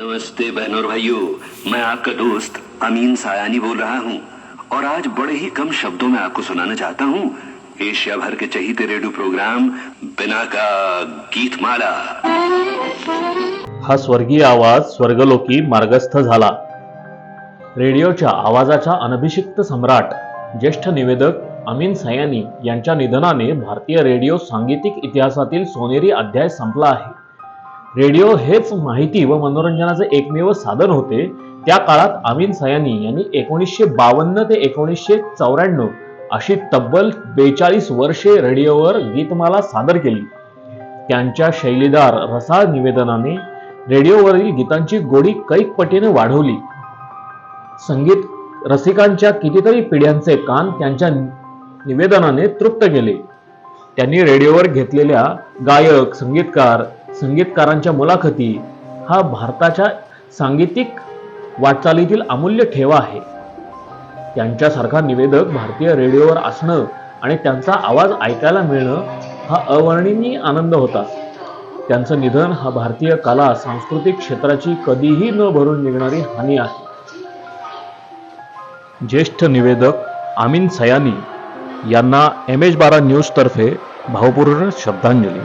नमस्ते बहनों और भाइयों मैं आपका दोस्त अमीन सायानी बोल रहा हूँ। और आज बड़े ही कम शब्दों में आपको सुनाना चाहता हूँ एशिया भर के चहीते रेडियो प्रोग्राम बिना का गीतमाला। हा स्वर्गीय आवाज स्वर्गलोकी मार्गस्थ झाला। रेडिओच्या आवाजाचा अनभिषिक्त सम्राट ज्येष्ठ निवेदक अमीन सयानी यांच्या निधनाने भारतीय रेडिओ सांगीतिक इतिहासातील सोनेरी अध्याय संपला आहे. रेडिओ हेच माहिती व मनोरंजनाचे एकमेव साधन होते. त्या काळात अमीन सयानी यांनी एकोणीसशे बावन्न ते एकोणीसशे चौऱ्याण्णव अशी तब्बल बेचाळीस वर्षे रेडिओवर गीतमाला सादर केली. त्यांच्या शैलीदार रसाळ निवेदनाने रेडिओवरील गीतांची गोडी कैक पटीने वाढवली. संगीत रसिकांच्या कितीतरी पिढ्यांचे कान त्यांच्या निवेदनाने तृप्त केले. त्यांनी रेडिओवर घेतलेल्या गायक संगीतकार संगीतकारांच्या मुलाखती हा भारताच्या सांगीतिक वाटचालीतील अमूल्य ठेवा आहे. त्यांच्यासारखा निवेदक भारतीय रेडिओवर असणं आणि त्यांचा आवाज ऐकायला मिळणं हा अवर्णनीय आनंद होता. त्यांचं निधन हा भारतीय कला सांस्कृतिक क्षेत्राची कधीही न भरून निघणारी हानी आहे. ज्येष्ठ निवेदक आमीन सयानी यांना एम एच बारा न्यूजतर्फे भावपूर्ण श्रद्धांजली.